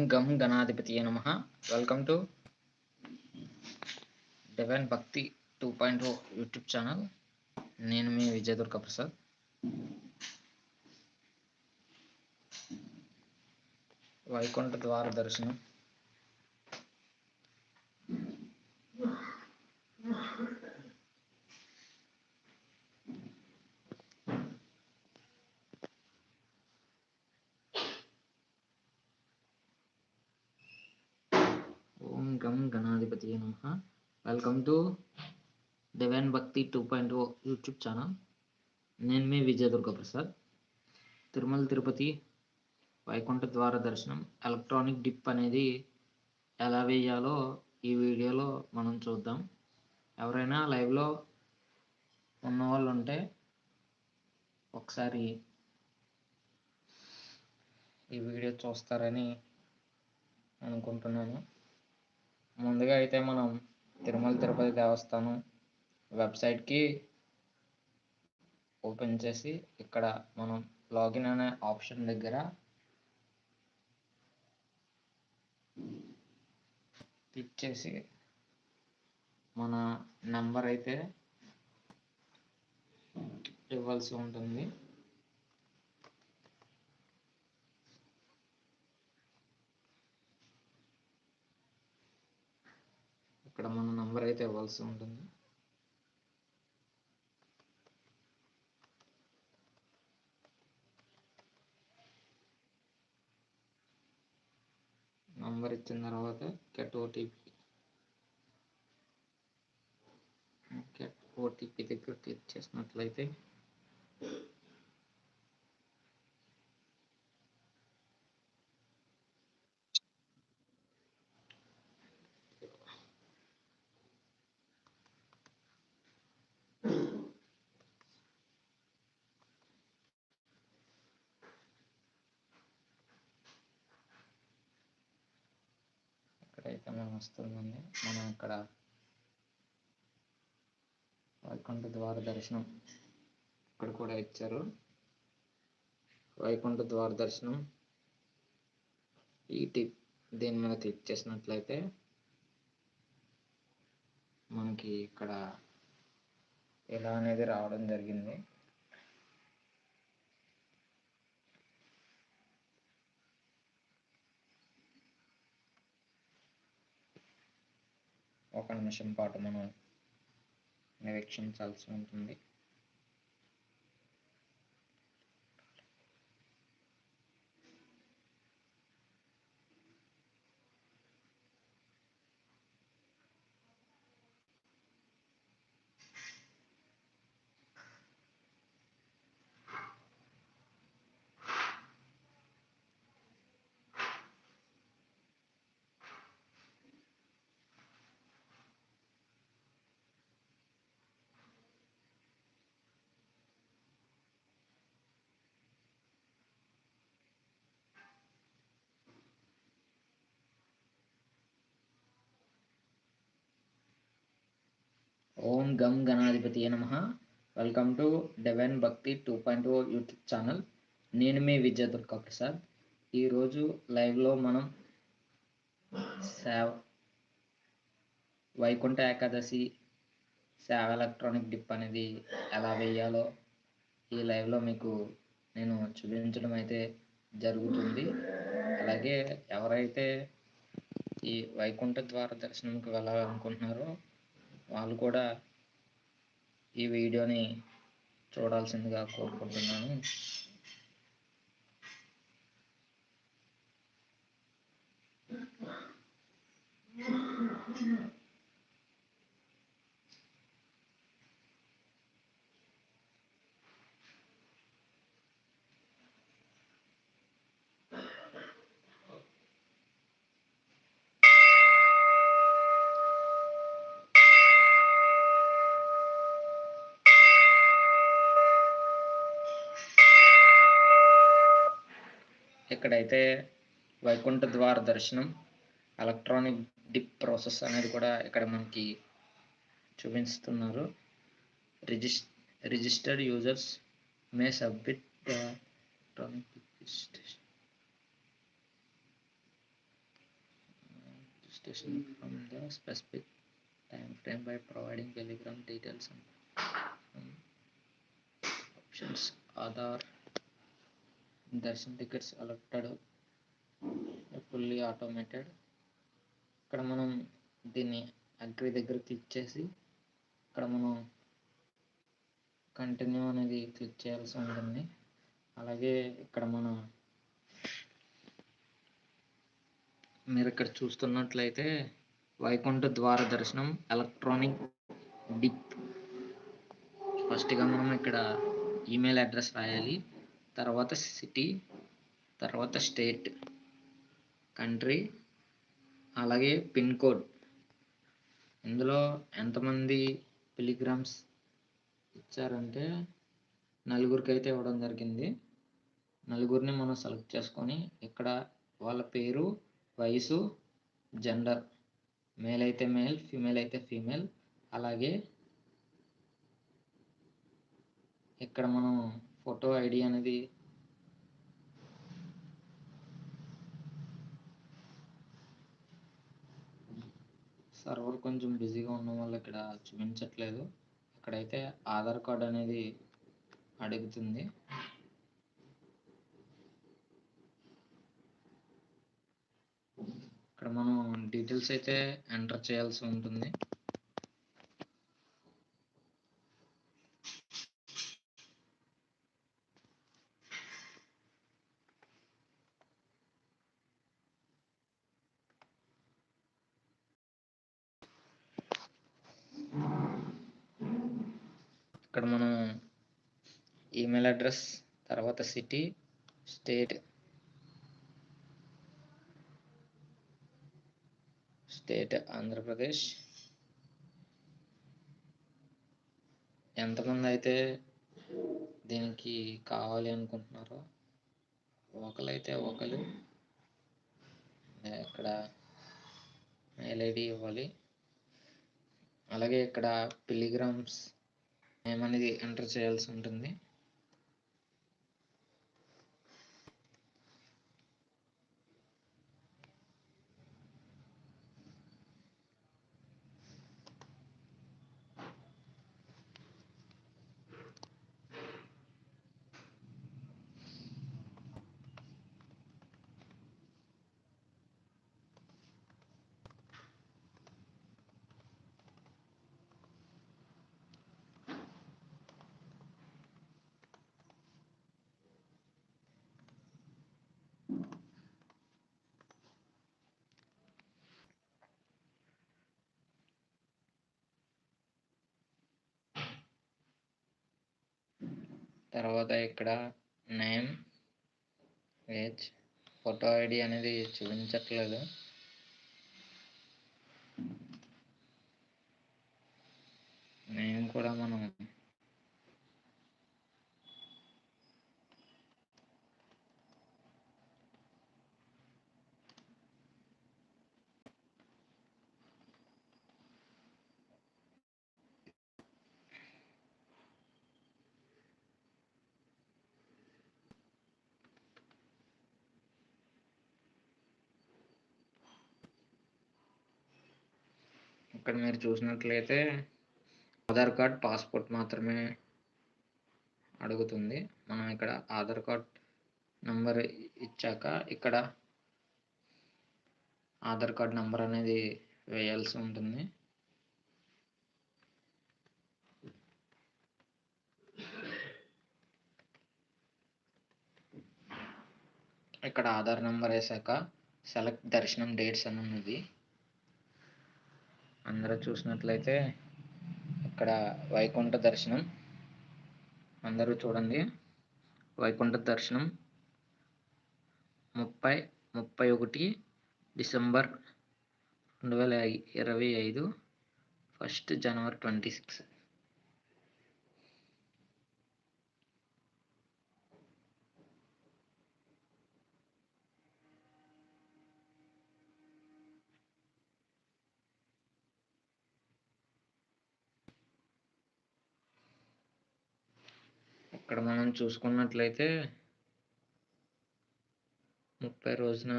ఓం గం గణాధిపతియే నమ. Welcome to divine Bhakti two point O YouTube channel నేను మీ విజయదుర్గ ప్రసాద్. వైకుంఠ ద్వార దర్శనం ఓం గం గణాధిపతి నమ welcome to divine Bhakti two point O YouTube channel నేను మీ విజయదుర్గ ప్రసాద్. తిరుమల తిరుపతి వైకుంఠ ద్వార దర్శనం ఎలక్ట్రానిక్ డిప్ అనేది ఎలా వేయాలో ఈ వీడియోలో మనం చూద్దాం. ఎవరైనా లైవ్లో ఉన్న వాళ్ళు ఉంటే ఒకసారి ఈ వీడియో చూస్తారని అనుకుంటున్నాను. ముందుగా అయితే మనం తిరుమల తిరుపతి దేవస్థానం వెబ్సైట్కి ఓపెన్ చేసి ఇక్కడ మనం లాగిన్ అనే ఆప్షన్ దగ్గర క్లిక్ చేసి మన నెంబర్ అయితే ఇవ్వాల్సి ఉంటుంది. ఇక్కడ మన నంబర్ అయితే ఇవ్వాల్సి ఉంటుంది. నంబర్ ఇచ్చిన తర్వాత గెట్ ఓటీపీ గెట్ ఓటీపీ దగ్గర క్లిక్ చేసినట్లయితే కార్యక్రమం మనం వస్తుందండి. మనం ఇక్కడ వైకుంఠ ద్వార దర్శనం ఇక్కడ కూడా ఇచ్చారు. వైకుంఠ ద్వార దర్శనం ఈ టిప్ దీని మీద క్లిక్ చేసినట్లయితే మనకి ఇక్కడ ఎలా అనేది రావడం జరిగింది. ఒక నిమిషం పాటు మనం నిరీక్షించాల్సి ఉంటుంది. ఓం గం గణాధిపతి నమ. Welcome to divine Bhakti two point O YouTube channel నేను మీ విజయదుర్గ ప్రసాద్. ఈరోజు లైవ్లో మనం సేవ వైకుంఠ ఏకాదశి సేవ ఎలక్ట్రానిక్ డిప్ అనేది ఎలా వేయాలో ఈ లైవ్లో మీకు నేను చూపించడం అయితే జరుగుతుంది. అలాగే ఎవరైతే ఈ వైకుంఠ ద్వార దర్శనంకి వెళ్ళాలనుకుంటున్నారో వాళ్ళు కూడా ఈ వీడియోని చూడాల్సిందిగా కోరుకుంటున్నాను. ఇక్కడ అయితే వైకుంఠ ద్వార దర్శనం ఎలక్ట్రానిక్ డిప్ ప్రాసెస్ అనేది కూడా ఇక్కడ మనకి చూపిస్తున్నారు. రిజిస్ registered users may submit electronic registration from the specific time frame by providing telegram details options Aadhaar darshan tickets alerted fully automated ఇక్కడ మనం దీన్ని అగ్రి దగ్గర క్లిక్ చేసి ఇక్కడ మనం కంటిన్యూ అనేది క్లిక్ చేయాల్సి ఉంటుంది. అలాగే ఇక్కడ మనం మీరు ఇక్కడ చూస్తున్నట్లయితే వైకుంఠ ద్వార దర్శనం ఎలక్ట్రానిక్ డిప్ ఫస్ట్గా మనం ఇక్కడ ఈమెయిల్ అడ్రస్ రాయాలి. తర్వాత సిటీ తర్వాత స్టేట్ కంట్రీ అలాగే పిన్ కోడ్ ఇందులో ఎంతమంది పిలిగ్రామ్స్ ఇచ్చారంటే నలుగురికి అయితే ఇవ్వడం జరిగింది. నలుగురిని మనం సెలెక్ట్ చేసుకొని ఇక్కడ వాళ్ళ పేరు వయసు జెండర్ మేల్ అయితే మేల్ ఫీమేల్ అయితే ఫీమేల్ అలాగే ఇక్కడ మనం ఫోటో ఐడి అనేది సర్వర్ కొంచెం బిజీగా ఉండడం వల్ల ఇక్కడ చూపించట్లేదు. ఇక్కడైతే ఆధార్ కార్డ్ అనేది అడుగుతుంది. ఇక్కడ మనం డీటెయిల్స్ అయితే ఎంటర్ చేయాల్సి ఉంటుంది ఇక్కడ మనం ఈమెయిల్ అడ్రస్ తర్వాత సిటీ స్టేట్ స్టేట్ ఆంధ్రప్రదేశ్. ఎంతమంది అయితే దీనికి కావాలి అనుకుంటున్నారో ఒకరైతే ఒకరు ఇక్కడ మెయిల్ ఐడి ఇవ్వాలి. అలాగే ఇక్కడ పిలిగ్రామ్స్ నేమ్ అనేది ఎంటర్ చేయాల్సి ఉంటుంది. తర్వాత ఇక్కడ నేమ్ ఏజ్ ఫోటో ఐడి అనేది చూపించట్లేదు. నేమ్ కూడా మనం ఇక్కడ మీరు చూసినట్లయితే ఆధార్ కార్డ్ పాస్పోర్ట్ మాత్రమే అడుగుతుంది. మనం ఇక్కడ ఆధార్ కార్డ్ నంబర్ ఇచ్చాక ఇక్కడ ఆధార్ కార్డ్ నంబర్ అనేది వేయాల్సి ఉంటుంది. ఇక్కడ ఆధార్ నంబర్ వేసాక సెలెక్ట్ దర్శనం డేట్స్ అని ఉన్నది. అందరూ చూసినట్లయితే ఇక్కడ వైకుంఠ దర్శనం. అందరూ చూడండి. వైకుంఠ దర్శనం. ముప్పై ముప్పై ఒకటి డిసెంబర్ రెండు వేల ఇరవై ఐదు ఫస్ట్ జనవరి ట్వంటీ సిక్స్. ఇక్కడ మనం చూసుకున్నట్లయితే ముప్పై రోజున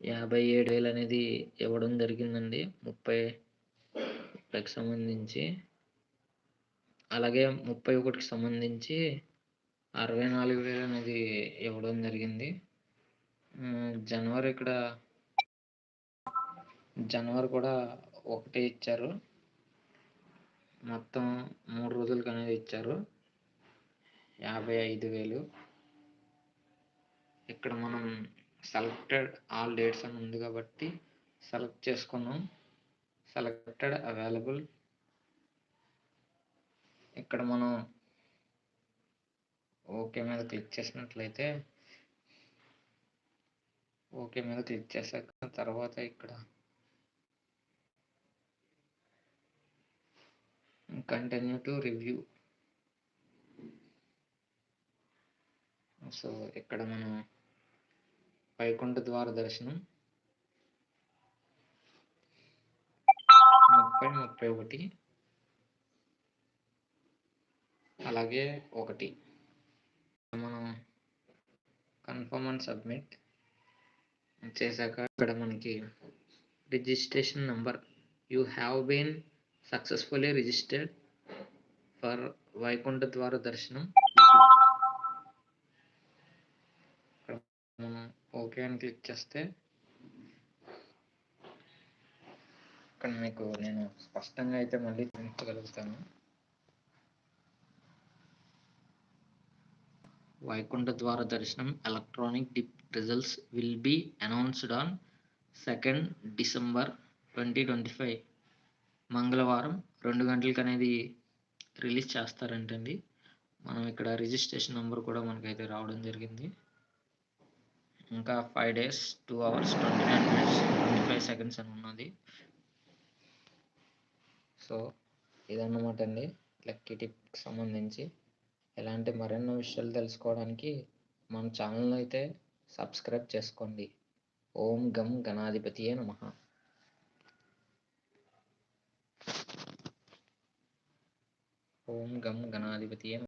యాభై ఏడు వేలు అనేది ఇవ్వడం జరిగిందండి. ముప్పై ముప్పైకి సంబంధించి. అలాగే ముప్పై ఒకటికి సంబంధించి అరవై నాలుగు వేలు అనేది ఇవ్వడం జరిగింది. జనవరి ఇక్కడ జనవరి కూడా ఒకటే ఇచ్చారు. మొత్తం మూడు రోజులకి అనేది ఇచ్చారు. యాభై ఐదు వేలు. ఇక్కడ మనం సెలెక్టెడ్ ఆల్ డేట్స్ అని ఉంది కాబట్టి సెలెక్ట్ చేసుకున్నాం. సెలెక్టెడ్ అవైలబుల్ ఇక్కడ మనం ఓకే మీద క్లిక్ చేసినట్లయితే ఓకే మీద క్లిక్ చేశాక తర్వాత ఇక్కడ కంటిన్యూ టు రివ్యూ. సో ఇక్కడ మనం వైకుంఠ ద్వార దర్శనం ముప్పై ముప్పై ఒకటి అలాగే ఒకటి. మనం కన్ఫర్మ్ అండ్ సబ్మిట్ చేశాక ఇక్కడ మనకి registration number. You have been successfully registered for Vaikuntha Dwara Darshanam మనం ఓకే అని క్లిక్ చేస్తే ఇక్కడ మీకు నేను స్పష్టంగా అయితే మళ్ళీ చూపించగలుగుతాను. Vaikuntha Dwara Darshanam electronic dip results will be announced on second December twenty twenty five మంగళవారం రెండు గంటలకు అనేది రిలీజ్ చేస్తారంటండి. మనం ఇక్కడ రిజిస్ట్రేషన్ నెంబర్ కూడా మనకైతే రావడం జరిగింది. ఇంకా five days two hours twenty nine minutes twenty five seconds అని ఉన్నది. సో ఇదన్నమాట అండి. లక్కీ టిప్కి సంబంధించి. ఇలాంటి మరెన్నో విషయాలు తెలుసుకోవడానికి మన ఛానల్ అయితే సబ్స్క్రైబ్ చేసుకోండి. ఓం గం గణాధిపతియే నమ. ఓం గం గణాధిపతియే